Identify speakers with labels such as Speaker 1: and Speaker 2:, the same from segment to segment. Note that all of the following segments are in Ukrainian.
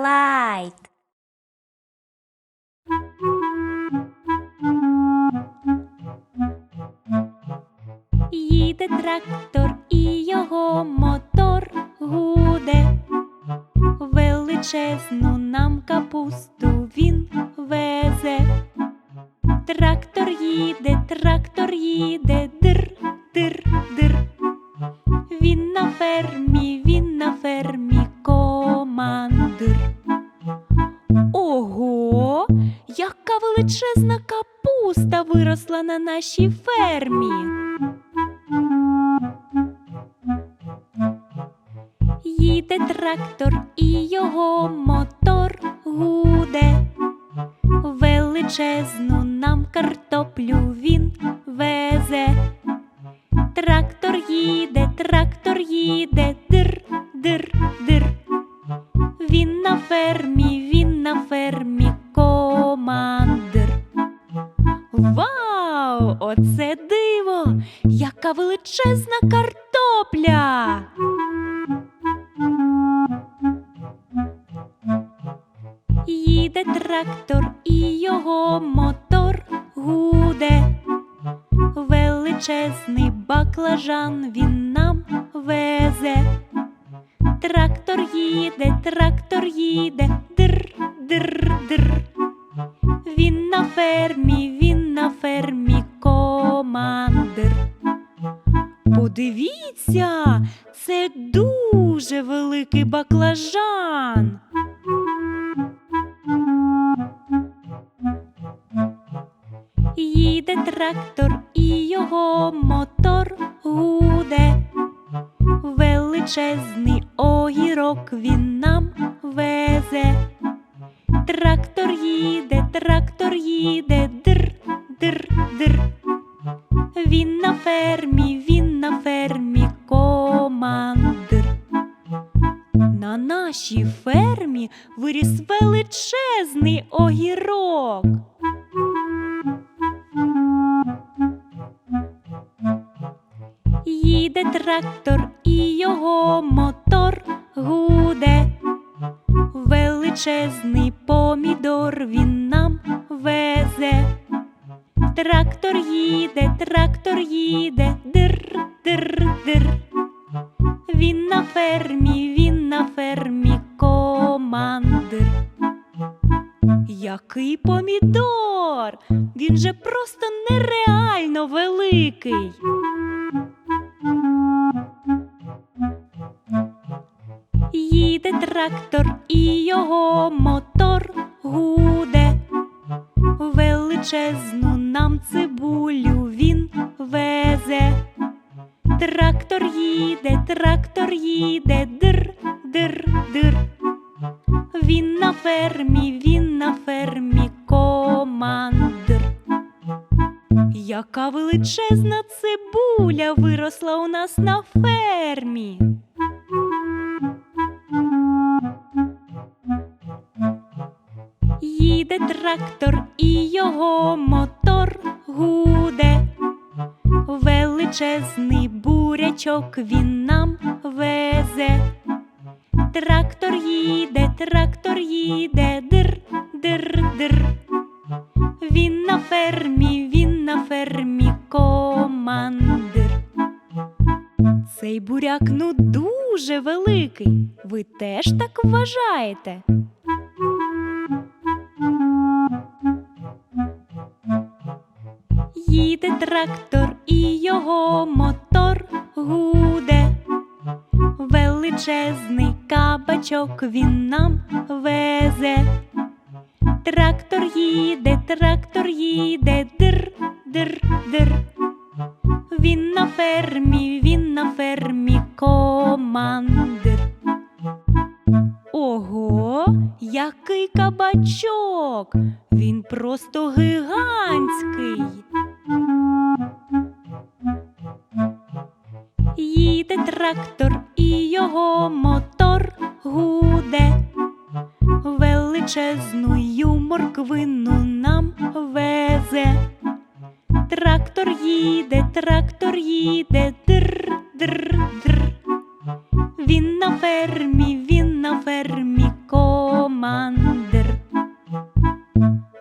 Speaker 1: Starlight. Їде трактор і його мотор гуде. Величезну нам капусту він везе. Трактор їде, трактор їде, дир, дир, на нашій фермі. Їде трактор і його мотор гуде. Величезну нам картоплю він везе. Трактор їде, трактор їде, дир, дир, дир. Він на фермі, величезна картопля! Їде трактор і його мотор гуде. Величезний баклажан він нам везе. Трактор їде, трактор їде, дир, дир, дир. Він на фермі, баклажан. Їде трактор і його мотор гуде. Величезний огірок він нам везе. Трактор їде, трактор їде, дир, дир, дир. Він на фермі, огірок. Їде трактор і його мотор гуде. Величезний помідор він нам везе. Трактор їде, трактор їде, дир, дир, дир. Він на фермі помідор! Він же просто нереально великий. Їде трактор і його мотор гуде. Величезну нам цибулю він везе. Трактор їде, трактор їде, Яка величезна цибуля виросла у нас на фермі. Їде трактор і його мотор гуде. Величезний бурячок він нам везе. Трактор їде, трактор їде, дир, дир, дир. Він на фермі, буряк ну дуже великий. Ви теж так вважаєте? Їде трактор і його мотор гуде. Величезний кабачок він нам везе. Трактор їде, трактор їде. Він на фермі, він на фермі командир. Ого, який кабачок! Він просто гигантський. Їде трактор і його мотор гуде. Величезну морквину нам везе. Трактор їде, трактор їде, др, фермі, він на фермі командир.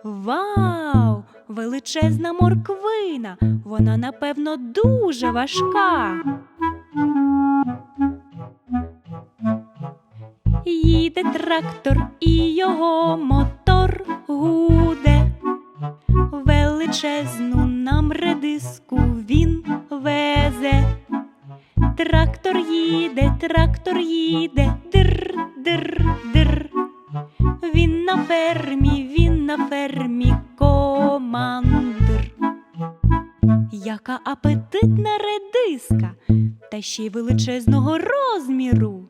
Speaker 1: Вау! Величезна морквина, вона напевно дуже важка. Їде трактор і його мотор гуде, величезну нам редиску він везе. Трактор їде, трактор їде, др, др, др. Він на фермі, він на фермі командир. Яка апетитна редиска, та ще й величезного розміру.